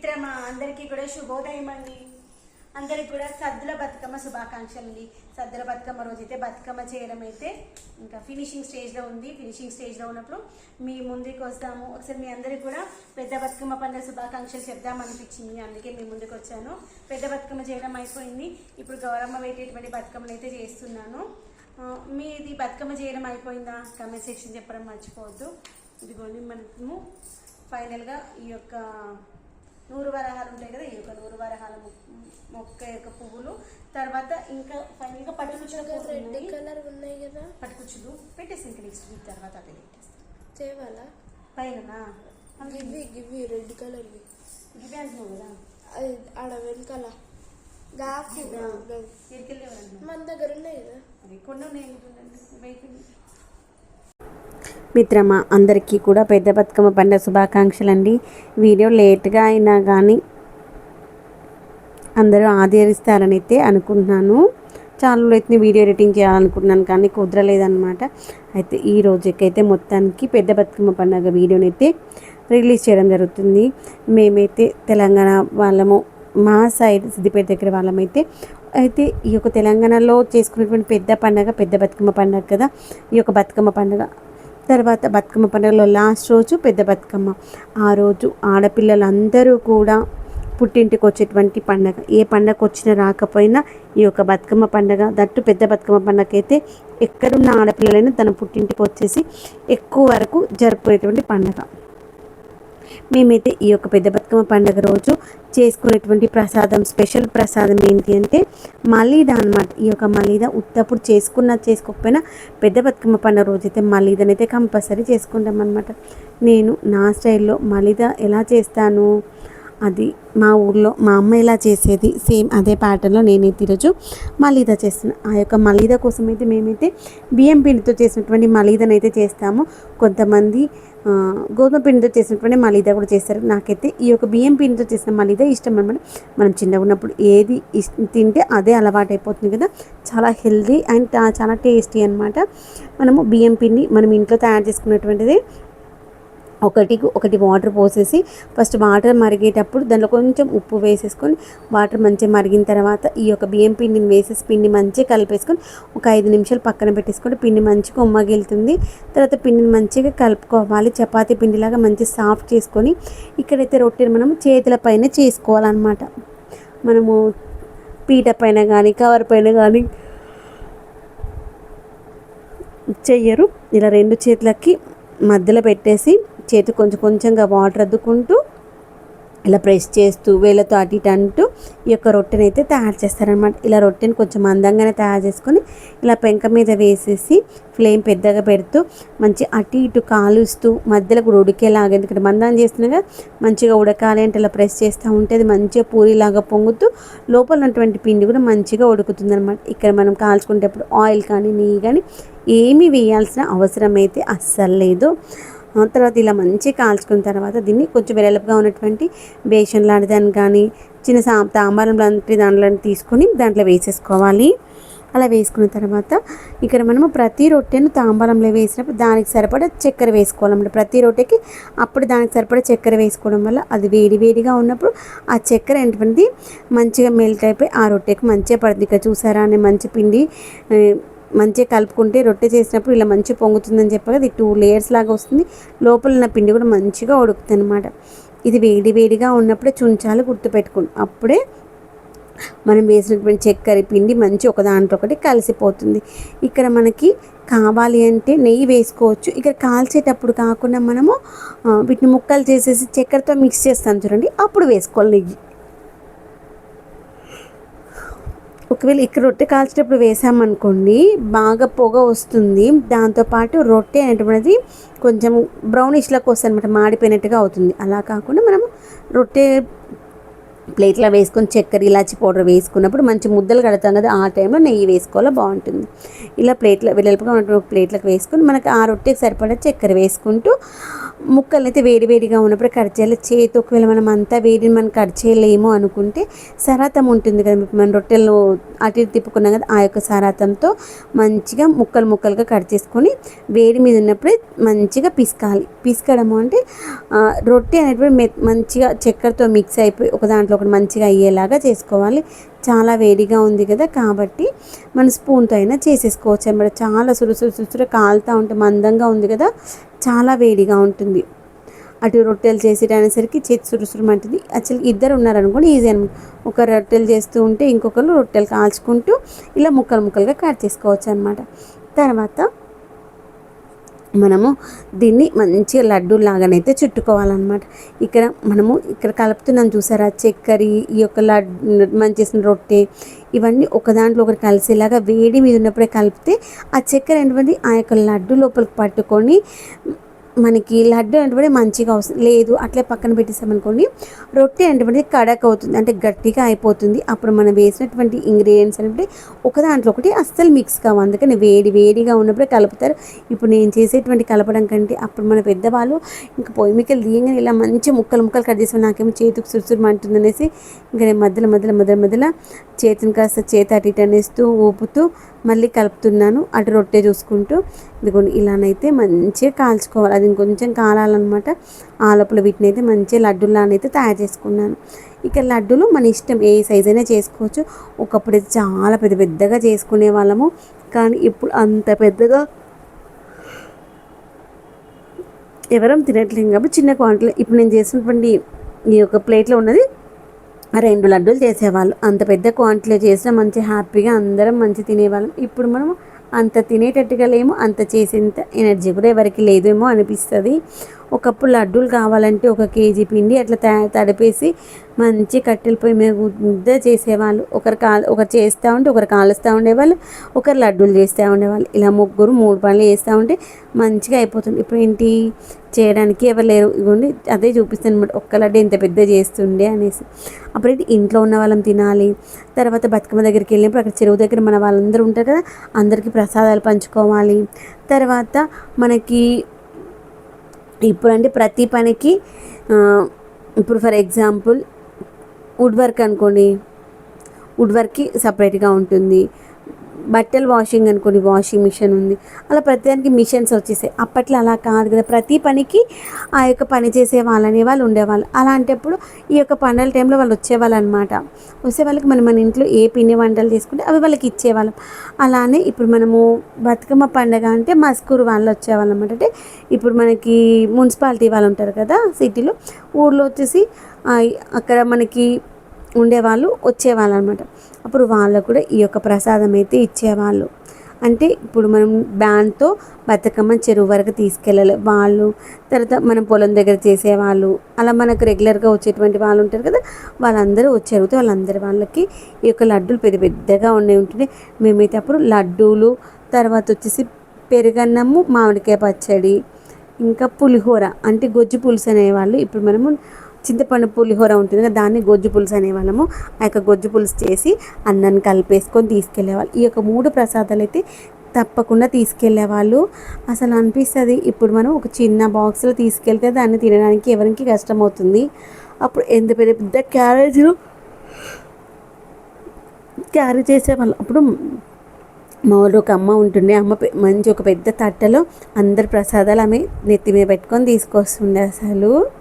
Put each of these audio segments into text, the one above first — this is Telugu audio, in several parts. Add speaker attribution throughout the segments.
Speaker 1: మిత్రమా అందరికీ కూడా శుభోదయం అండి అందరికి కూడా సద్దుల బతుకమ్మ శుభాకాంక్షలు అండి సద్దుల బతుకమ్మ రోజు అయితే బతుకమ్మ చేయడం అయితే ఇంకా ఫినిషింగ్ స్టేజ్లో ఉంది. ఫినిషింగ్ స్టేజ్లో ఉన్నప్పుడు మీ ముందుకు వస్తాము. ఒకసారి మీ అందరికి కూడా పెద్ద బతుకమ్మ పండుగ శుభాకాంక్షలు చెప్దాం అనిపించింది అందుకే మీ ముందుకు వచ్చాను. పెద్ద బతుకమ్మ చేయడం అయిపోయింది. ఇప్పుడు గౌరమ్మ పెట్టేటువంటి బతుకమ్మలు అయితే చేస్తున్నాను. మీది బతుకమ్మ చేయడం అయిపోయిందా? కమెంట్ సెక్షన్ చెప్పడం మర్చిపోవద్దు. ఇదిగోండి మనము ఫైనల్గా ఈ యొక్క నూరు వరహాలు ఉంటాయి కదా ఈ యొక్క నూరు వరహాల మొక్క యొక్క పువ్వులు. తర్వాత ఇంకా ఫైనల్గా పట్టుకుచ్చులు
Speaker 2: రెడ్ కలర్ ఉన్నాయి కదా.
Speaker 1: పట్టుకుచ్చులు పెట్టేసి ఇంకా నెక్స్ట్ వీక్ తర్వాత అదే పెట్టేస్తాను
Speaker 2: తేవాలా?
Speaker 1: పైన
Speaker 2: గివి గివి రెడ్ కలర్వి.
Speaker 1: ఇవి అంటున్నావు కదా?
Speaker 2: అది ఆడ వెనకాల. మన దగ్గర ఉన్నాయి కదా.
Speaker 1: అవి కొన్ని ఉన్నాయి
Speaker 3: మిత్రమా అందరికీ కూడా పెద్ద బతుకమ్మ పండుగ శుభాకాంక్షలు అండి వీడియో లేట్గా అయినా కానీ అందరూ ఆదరిస్తారని అయితే అనుకుంటున్నాను. చాలా అయితే వీడియో ఎడిటింగ్ చేయాలనుకుంటున్నాను కానీ కుదరలేదన్నమాట. అయితే ఈ రోజుకైతే మొత్తానికి పెద్ద బతుకమ్మ పండుగ వీడియోని అయితే రిలీజ్ చేయడం జరుగుతుంది. మేమైతే తెలంగాణ వాళ్ళము మా సైడ్ సిద్దిపేట దగ్గర వాళ్ళమైతే అయితే ఈ యొక్క తెలంగాణలో చేసుకునేటువంటి పెద్ద పండగ పెద్ద బతుకమ్మ పండగ కదా. ఈ యొక్క బతుకమ్మ పండగ తర్వాత బతుకమ్మ పండుగలో లాస్ట్ రోజు పెద్ద బతుకమ్మ. ఆ రోజు ఆడపిల్లలందరూ కూడా పుట్టింటికి వచ్చేటువంటి పండగ. ఏ పండగ వచ్చినా రాకపోయినా ఈ యొక్క బతుకమ్మ పండగ దట్టు పెద్ద బతుకమ్మ పండగ అయితే ఎక్కడున్న ఆడపిల్లలైనా తన పుట్టింటికి వచ్చేసి ఎక్కువ వరకు జరుపుకునేటువంటి పండగ. మేమైతే ఈ యొక్క పెద్ద బతుకమ్మ పండుగ రోజు చేసుకునేటువంటి ప్రసాదం స్పెషల్ ప్రసాదం ఏంటి అంటే మలీద అన్నమాట. ఈ యొక్క మలీద ఉత్తప్పుడు చేసుకున్నా చేసుకోకపోయినా పెద్ద బతుకమ్మ పండుగ రోజు అయితే మలీదానైతే కంపల్సరీ చేసుకుంటాం అనమాట నేను నా స్టైల్లో మలీద ఎలా చేస్తాను? అది మా ఊర్లో మా అమ్మ ఇలా చేసేది. సేమ్ అదే ప్యాటర్న్లో నేనైతే ఈరోజు మలీదా చేస్తున్నాను ఆ యొక్క మలీదా కోసం అయితే మేమైతే బియ్యం పిండితో చేసినటువంటి మలీదాని అయితే చేస్తాము. కొంతమంది గోధుమ పిండితో చేసినటువంటి మలీదా కూడా చేస్తారు. నాకైతే ఈ యొక్క బియ్యం పిండితో చేసిన మలీదా ఇష్టం అనమాట. మనం చిన్నగా ఉన్నప్పుడు ఏది తింటే అదే అలవాటు అయిపోతుంది కదా. చాలా హెల్దీ అండ్ చాలా టేస్టీ అనమాట. మనము బియ్యం పిండి మనం ఇంట్లో తయారు చేసుకున్నటువంటిది ఒకటి ఒకటి వాటర్ పోసేసి ఫస్ట్ వాటర్ మరిగేటప్పుడు దాంట్లో కొంచెం ఉప్పు వేసేసుకొని వాటర్ మంచిగా మరిగిన తర్వాత ఈ యొక్క బియ్యం పిండిని వేసేసి పిండి మంచిగా కలిపేసుకొని ఒక ఐదు నిమిషాలు పక్కన పెట్టేసుకొని పిండి మంచిగా ఉమ్మగిలుతుంది తర్వాత పిండిని మంచిగా కలుపుకోవాలి. చపాతీ పిండిలాగా మంచిగా సాఫ్ట్ చేసుకొని ఇక్కడైతే రొట్టెని మనం చేతుల పైన చేసుకోవాలన్నమాట. మనము పీట పైన కానీ కవర్ పైన కానీ చెయ్యరు. ఇలా రెండు చేతులకి మధ్యలో పెట్టేసి చేతి కొంచెం కొంచెంగా వాటర్ అద్దుకుంటూ ఇలా ప్రెస్ చేస్తూ వేళ్ళతో అటు ఇటు అంటూ ఈ యొక్క రొట్టెని అయితే తయారు చేస్తారనమాట ఇలా రొట్టెని కొంచెం అందంగానే తయారు చేసుకొని ఇలా పెంక మీద వేసేసి ఫ్లేమ్ పెద్దగా పెడుతూ మంచి అటు ఇటు కాలుస్తూ మధ్యలో కూడా ఉడికేలాగా ఎందుకంటే మందం చేస్తున్నాగా మంచిగా ఉడకాలి అంటే ఇలా ప్రెస్ చేస్తూ ఉంటే అది మంచిగా పూరిలాగా పొంగుతూ లోపల ఉన్నటువంటి పిండి కూడా మంచిగా ఉడుకుతుంది అనమాట ఇక్కడ మనం కాల్చుకునేటప్పుడు ఆయిల్ కానీ నెయ్యి కానీ ఏమీ వేయాల్సిన అవసరం అయితే అస్సలు లేదు. తర్వాత ఇలా మంచిగా కాల్చుకున్న తర్వాత దీన్ని కొంచెం వెడల్పుగా ఉన్నటువంటి బేషన్ లాంటి దాన్ని కానీ చిన్న సా తాంబారం లాంటి దాంట్లో తీసుకొని దాంట్లో వేసేసుకోవాలి. అలా వేసుకున్న తర్వాత ఇక్కడ మనము ప్రతి రొట్టెను తాంబారంలో వేసినప్పుడు దానికి సరిపడా చక్కెర వేసుకోవాలన్నమాట. ప్రతి రొట్టెకి అప్పుడు దానికి సరిపడా చక్కెర వేసుకోవడం వల్ల అది వేడి వేడిగా ఉన్నప్పుడు ఆ చక్కెర ఏంటంటే మంచిగా మెల్ట్ అయిపోయి ఆ రొట్టెకి మంచిగా పడుతుంది. ఇక్కడ చూసారా అనే మంచి పిండి మంచిగా కలుపుకుంటే రొట్టె చేసినప్పుడు ఇలా మంచిగా పొంగుతుందని చెప్పగా ఇది టూ లేయర్స్ లాగా వస్తుంది. లోపల ఉన్న పిండి కూడా మంచిగా ఉడుకుతుంది అనమాట ఇది వేడి వేడిగా ఉన్నప్పుడే చుంచాలు గుర్తుపెట్టుకోండి. అప్పుడే మనం వేసినటువంటి చక్కెర పిండి మంచి ఒక దాంట్లో ఒకటి కలిసిపోతుంది. ఇక్కడ మనకి కావాలి అంటే నెయ్యి వేసుకోవచ్చు. ఇక్కడ కాల్చేటప్పుడు కాకుండా మనము వీటిని ముక్కలు చేసేసి చక్కెరతో మిక్స్ చేస్తాం చూడండి. అప్పుడు వేసుకోవాలి నెయ్యి. ఒకవేళ ఇక్కడ రొట్టె కాల్చేటప్పుడు వేసామనుకోండి బాగా పొగ వస్తుంది. దాంతోపాటు రొట్టె అనేటువంటిది కొంచెం బ్రౌనిష్లోకి వస్తుంది అనమాట మాడిపోయినట్టుగా అవుతుంది. అలా కాకుండా మనం రొట్టె ప్లేట్లో వేసుకొని చక్కెర ఇలాచి పౌడర్ వేసుకున్నప్పుడు మంచి ముద్దలు కడతాం కదా ఆ టైంలో నెయ్యి వేసుకోవాలో బాగుంటుంది. ఇలా ప్లేట్లో వెడల్పుగా ఉన్నటువంటి ప్లేట్లకు వేసుకొని మనకి ఆ రొట్టెకి సరిపడా చక్కెర వేసుకుంటూ ముక్కలు అయితే వేడి వేడిగా ఉన్నప్పుడు కట్ చేయాలి. చేతి ఒకవేళ మనం అంతా వేడిని మనం కట్ చేయలేము అనుకుంటే సరాతం ఉంటుంది కదా. మనం రొట్టెలు అటు ఇటు తిప్పుకున్నాం కదా ఆ యొక్క సరాతంతో మంచిగా ముక్కలు ముక్కలుగా కట్ చేసుకొని వేడి మీద ఉన్నప్పుడే మంచిగా పిసకాలి. పిసకడము అంటే రొట్టె అనేటువంటి మె మంచిగా చక్కెరతో మిక్స్ అయిపోయి ఒక దాంట్లో ఒకటి మంచిగా అయ్యేలాగా చేసుకోవాలి. చాలా వేడిగా ఉంది కదా కాబట్టి మన స్పూన్తో అయినా చేసేసుకోవచ్చు. అనమాట చాలా సురుసురు సురుసురు కాలుతూ ఉంటే మందంగా ఉంది కదా చాలా వేడిగా ఉంటుంది. అటు రొట్టెలు చేసేటనేసరికి చేతి సురుసురుమంటుంది యాక్చువల్లీ ఇద్దరు ఉన్నారనుకోండి ఈజీ అనమాట. ఒక రొట్టెలు చేస్తూ ఉంటే ఇంకొకరు రొట్టెలు కాల్చుకుంటూ ఇలా ముక్కలు ముక్కలుగా కట్ చేసుకోవచ్చు అనమాట. తర్వాత మనము దీన్ని మంచిగా లడ్డు లాగానైతే చుట్టుకోవాలన్నమాట. ఇక్కడ మనము ఇక్కడ కలుపుతున్నాం చూసారా? చక్కెర ఈ యొక్క లడ్డు మనం చేసిన రొట్టె ఇవన్నీ ఒక దాంట్లో ఒకటి కలిసేలాగా వేడి మీద ఉన్నప్పుడే కలిపితే ఆ చక్కెర ఏంటంటే ఆ యొక్క లడ్డు లోపలికి పట్టుకొని మనకి లడ్డు అంటే మంచిగా వస్తుంది. లేదు అట్లే పక్కన పెట్టేసామనుకోండి రొట్టె అంటే కడక్ అవుతుంది. అంటే గట్టిగా అయిపోతుంది. అప్పుడు మనం వేసినటువంటి ఇంగ్రీడియంట్స్ అంటే ఒక దాంట్లో ఒకటి అస్సలు మిక్స్ కావు. అందుకని వేడి వేడిగా ఉన్నప్పుడే కలుపుతారు. ఇప్పుడు నేను చేసేటువంటి కలపడం కంటే అప్పుడు మన పెద్దవాళ్ళు ఇంకా పొయ్యి మిక్కలు దిగంగానే ఇలా మంచి ముక్కలు ముక్కలు కట్ చేసాం నాకేమో చేతికి సురుసురుమంటుంది అనేసి ఇంకా నేను మధ్యలో మధ్యలో మధ్యలో మధ్యలో చేతిని కాస్త చేతి అటు ఇటు అనేస్తూ ఊపుతూ మళ్ళీ కలుపుతున్నాను. అటు రొట్టె చూసుకుంటూ ఇదిగోండి ఇలానైతే మంచిగా కాల్చుకోవాలి. అది ఇంకొంచెం కాలాలన్నమాట. ఆ లోపల వీటిని అయితే మంచిగా లడ్డూలానైతే తయారు చేసుకున్నాను. ఇక లడ్డూలు మన ఇష్టం ఏ సైజ్ అయినా చేసుకోవచ్చు. ఒకప్పుడు అయితే చాలా పెద్ద పెద్దగా చేసుకునే వాళ్ళము. కానీ ఇప్పుడు అంత పెద్దగా ఎవరం తినట్లేం. కాబట్టి చిన్న క్వాంటిటీ. ఇప్పుడు నేను చేసినటువంటి ఈ యొక్క ప్లేట్లో ఉన్నది రెండు లడ్డూలు చేసేవాళ్ళు. అంత పెద్ద క్వాంటిటీలో చేసినా మంచి హ్యాపీగా అందరం మంచి తినేవాళ్ళం. ఇప్పుడు మనం అంత తినేటట్టుగా లేము. అంత చేసేంత ఎనర్జీ కూడా ఎవరికి లేదేమో అనిపిస్తుంది. ఒకప్పుడు లడ్డూలు కావాలంటే ఒక కేజీ పిండి అట్లా తడిపేసి మంచి కట్టెల పొయ్యి మీద ముద్ద చేసేవాళ్ళు. ఒకరు కాల్ ఒకరు చేస్తూ ఉంటే ఒకరు కాలుస్తూ ఉండేవాళ్ళు ఒకరు లడ్డూలు చేస్తూ ఉండేవాళ్ళు. ఇలా ముగ్గురు మూడు పనులు చేస్తూ ఉంటే మంచిగా అయిపోతుంది. ఇప్పుడు ఏంటి? చేయడానికి ఎవరు లేరు. ఇవ్వండి అదే చూపిస్తాను అనమాట ఒక్క లడ్డు ఇంత పెద్ద చేస్తుండే అనేసి. అప్పుడైతే ఇంట్లో ఉన్న వాళ్ళం తినాలి. తర్వాత బతుకమ్మ దగ్గరికి వెళ్ళినప్పుడు అక్కడ చెరువు దగ్గర మన వాళ్ళందరూ ఉంటారు కదా అందరికీ ప్రసాదాలు పంచుకోవాలి. తర్వాత మనకి ఇప్పుడు అంటే ప్రతి పనికి ఇప్పుడు ఫర్ ఎగ్జాంపుల్ వుడ్ వర్క్ అనుకోండి. వుడ్ వర్క్కి సపరేట్గా ఉంటుంది. బట్టలు వాషింగ్ అనుకోండి వాషింగ్ మిషన్ ఉంది. అలా ప్రతిదానికి మిషన్స్ వచ్చేసాయి. అప్పట్లో అలా కాదు కదా. ప్రతి పనికి ఆ యొక్క పని చేసే వాళ్ళనే వాళ్ళు ఉండేవాళ్ళు. అలాంటప్పుడు ఈ యొక్క పండగల టైంలో వాళ్ళు వచ్చేవాళ్ళు అనమాట వచ్చే వాళ్ళకి మనం మన ఇంట్లో ఏ పిండి వంటలు చేసుకుంటే అవి వాళ్ళకి ఇచ్చేవాళ్ళం. అలానే ఇప్పుడు మనము బతుకమ్మ పండగ అంటే మస్కూరు వాళ్ళు వచ్చేవాళ్ళు అనమాట అంటే ఇప్పుడు మనకి మున్సిపాలిటీ వాళ్ళు ఉంటారు కదా సిటీలో. ఊర్లో వచ్చేసి అక్కడ మనకి ఉండేవాళ్ళు వచ్చేవాళ్ళు అనమాట అప్పుడు వాళ్ళకు కూడా ఈ యొక్క ప్రసాదం అయితే ఇచ్చేవాళ్ళు. అంటే ఇప్పుడు మనం బ్యాండ్తో బతుకమ్మ చెరువు వరకు తీసుకెళ్ళాలి. వాళ్ళు తర్వాత మనం పొలం దగ్గర చేసేవాళ్ళు అలా మనకు రెగ్యులర్గా వచ్చేటువంటి వాళ్ళు ఉంటారు కదా వాళ్ళందరూ వచ్చారు. వాళ్ళందరి వాళ్ళకి ఈ యొక్క లడ్డూలు పెద్ద పెద్దగా ఉండే ఉంటుండే మేమైతే అప్పుడు లడ్డూలు తర్వాత వచ్చేసి పెరుగన్నము మామిడికాయ పచ్చడి ఇంకా పులిహోర అంటే గొజ్జు పులుసు అనేవాళ్ళు. ఇప్పుడు మనము చింతపండు పులిహోర ఉంటుంది కదా దాన్ని గొజ్జు పులుసు అనేవాళ్ళము. ఆ యొక్క గొజ్జు పులుసు చేసి అన్నాన్ని కలిపేసుకొని తీసుకెళ్ళేవాళ్ళు. ఈ యొక్క మూడు ప్రసాదాలు అయితే తప్పకుండా తీసుకెళ్ళేవాళ్ళు. అసలు అనిపిస్తుంది ఇప్పుడు మనం ఒక చిన్న బాక్స్లో తీసుకెళ్తే దాన్ని తినడానికి ఎవరికి కష్టమవుతుంది? అప్పుడు ఎంత పెద్ద పెద్ద క్యారేజ్లు క్యారీ చేసేవాళ్ళు. అప్పుడు మా ఊళ్ళో ఒక అమ్మ ఉంటుండే అమ్మ పె- మంచి ఒక పెద్ద తట్టలో అందరి ప్రసాదాలు ఆమె నెత్తి మీద పెట్టుకొని తీసుకొస్తుండే అసలు.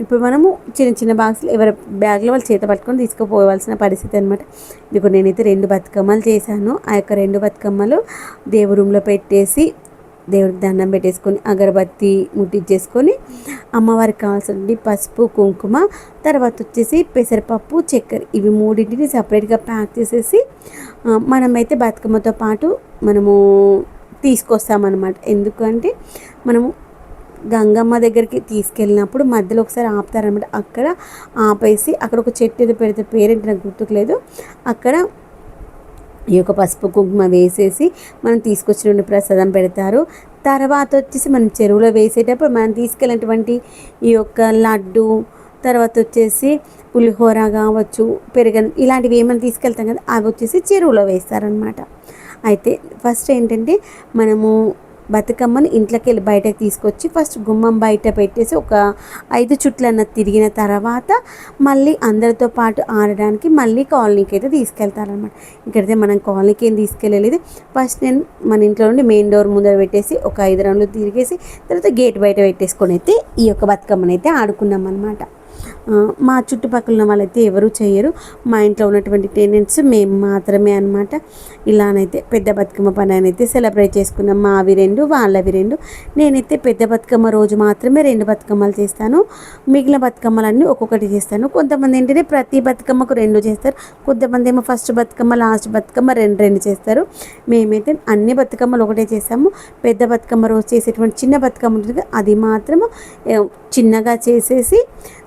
Speaker 3: ఇప్పుడు మనము చిన్న చిన్న బాక్స్లు ఎవరి బ్యాగ్లో వాళ్ళు చేత పట్టుకొని తీసుకుపోవాల్సిన పరిస్థితి అనమాట ఇదిగో నేనైతే రెండు బతుకమ్మలు చేశాను. ఆ యొక్క రెండు బతుకమ్మలు దేవు రూమ్లో పెట్టేసి దేవుడికి దండం పెట్టేసుకొని అగరబత్తి ముట్టించేసుకొని అమ్మవారికి కావాల్సిన పసుపు కుంకుమ తర్వాత వచ్చేసి పెసరపప్పు చక్కెర ఇవి మూడింటిని సపరేట్గా ప్యాక్ చేసేసి మనమైతే బతుకమ్మతో పాటు మనము తీసుకొస్తామన్నమాట. ఎందుకంటే మనము గంగమ్మ దగ్గరికి తీసుకెళ్ళినప్పుడు మధ్యలో ఒకసారి ఆపుతారనమాట. అక్కడ ఆపేసి అక్కడ ఒక చెట్టు ఏదో పెడితే పేరెంట్ నాకు గుర్తుకులేదు. అక్కడ ఈ యొక్క పసుపు కుంకుమ వేసేసి మనం తీసుకొచ్చిన ప్రసాదం పెడతారు. తర్వాత వచ్చేసి మనం చెరువులో వేసేటప్పుడు మనం తీసుకెళ్ళినటువంటి ఈ యొక్క లడ్డు తర్వాత వచ్చేసి పులిహోర కావచ్చు పెరగన్ ఇలాంటివి ఏమైనా తీసుకెళ్తాం కదా అవి వచ్చేసి చెరువులో వేస్తారనమాట. అయితే ఫస్ట్ ఏంటంటే మనము బతుకమ్మని ఇంట్లోకి వెళ్ళి బయటకు తీసుకొచ్చి ఫస్ట్ గుమ్మం బయట పెట్టేసి ఒక ఐదు చుట్లన్న తిరిగిన తర్వాత మళ్ళీ అందరితో పాటు ఆడడానికి మళ్ళీ కాలనీకి అయితే తీసుకెళ్తారనమాట ఇక్కడైతే మనం కాలనీకి ఏం తీసుకెళ్ళలేదు. ఫస్ట్ నేను మన ఇంట్లో నుండి మెయిన్ డోర్ ముందర పెట్టేసి ఒక ఐదు రౌండ్లు తిరిగేసి తర్వాత గేట్ బయట పెట్టేసుకొని అయితే ఈ యొక్క బతుకమ్మని అయితే ఆడుకున్నాం అనమాట మా చుట్టుపక్కల ఉన్న వాళ్ళైతే ఎవరు చేయరు. మా ఇంట్లో ఉన్నటువంటి టెనెంట్స్ మేము మాత్రమే అనమాట ఇలానైతే పెద్ద బతుకమ్మ పండుగని అయితే సెలబ్రేట్ చేసుకున్నాం. మావి రెండు వాళ్ళవి రెండు. నేనైతే పెద్ద బతుకమ్మ రోజు మాత్రమే రెండు బతుకమ్మలు చేస్తాను. మిగిలిన బతుకమ్మలన్నీ ఒక్కొక్కటి చేస్తాను. కొంతమంది ఏంటంటే ప్రతి బతుకమ్మకు రెండు చేస్తారు. కొంతమంది ఏమో ఫస్ట్ బతుకమ్మ లాస్ట్ బతుకమ్మ రెండు రెండు చేస్తారు. మేమైతే అన్ని బతుకమ్మలు ఒకటే చేస్తాము. పెద్ద బతుకమ్మ రోజు చేసేటువంటి చిన్న బతుకమ్మ ఉంటుంది అది మాత్రము చిన్నగా చేసేసి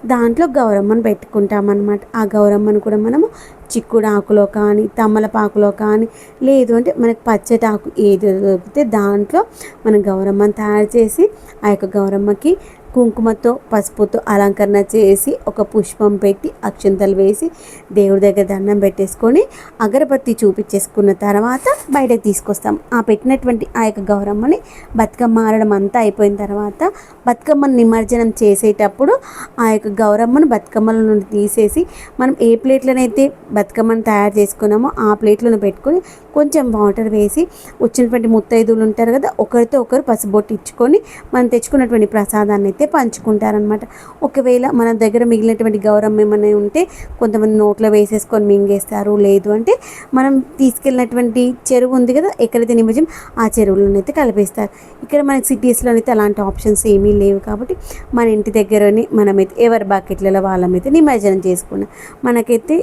Speaker 3: దాంట్లో గౌరమ్మను పెట్టుకుంటామన్నమాట. ఆ గౌరమ్మను కూడా మనము చిక్కుడు ఆకులో కానీ తమలపాకులో కానీ లేదు అంటే మనకి పచ్చటి ఆకు ఏది దొరికితే దాంట్లో మనం గౌరమ్మను తయారు చేసి ఆ యొక్క గౌరమ్మకి కుంకుమతో పసుపుతో అలంకరణ చేసి ఒక పుష్పం పెట్టి అక్షంతలు వేసి దేవుడి దగ్గర దండం పెట్టేసుకొని అగరబత్తి చూపించేసుకున్న తర్వాత బయటకు తీసుకొస్తాం. ఆ పెట్టినటువంటి ఆ యొక్క గౌరమ్మని బతుకమ్మ ఆడడం అంతా అయిపోయిన తర్వాత బతుకమ్మను నిమజ్జనం చేసేటప్పుడు ఆ యొక్క గౌరమ్మను బతుకమ్మల నుండి తీసేసి మనం ఏ ప్లేట్లనైతే బతుకమ్మను తయారు చేసుకున్నామో ఆ ప్లేట్లను పెట్టుకొని కొంచెం వాటర్ వేసి వచ్చినటువంటి ముత్తైదువులు ఉంటారు కదా ఒకరితో ఒకరు పసుబొట్టు ఇచ్చుకొని మనం తెచ్చుకున్నటువంటి ప్రసాదాన్ని అయితే పంచుకుంటారనమాట ఒకవేళ మన దగ్గర మిగిలినటువంటి గౌరవం ఏమైనా ఉంటే కొంతమంది నోట్లో వేసేసుకొని మింగేస్తారు లేదు అంటే మనం తీసుకెళ్ళినటువంటి చెరువు ఉంది కదా ఎక్కడైతే నిమజ్జనం ఆ చెరువులోనైతే కలిపేస్తారు. ఇక్కడ మనకి సిటీస్లోనైతే అలాంటి ఆప్షన్స్ ఏమీ లేవు కాబట్టి మన ఇంటి దగ్గరనే మనమైతే ఎవరి బాకెట్లలో వాళ్ళమైతే నిమజ్జనం చేసుకున్నాం మనకైతే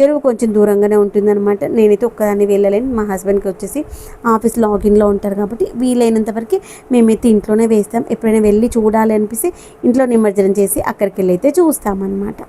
Speaker 3: చెరువు కొంచెం దూరంగానే ఉంటుందన్నమాట. నేనైతే ఒక్కదాన్ని వెళ్ళలేను. మా హస్బెండ్కి వచ్చేసి ఆఫీస్ లాగిన్లో ఉంటారు కాబట్టి వీలైనంత వరకు మేమైతే ఇంట్లోనే వేస్తాం. ఎప్పుడైనా వెళ్ళి చూడాలి అనిపిస్తే ఇంట్లో నిమజ్జనం చేసి అక్కడికి వెళ్ళి అయితే చూస్తామన్నమాట.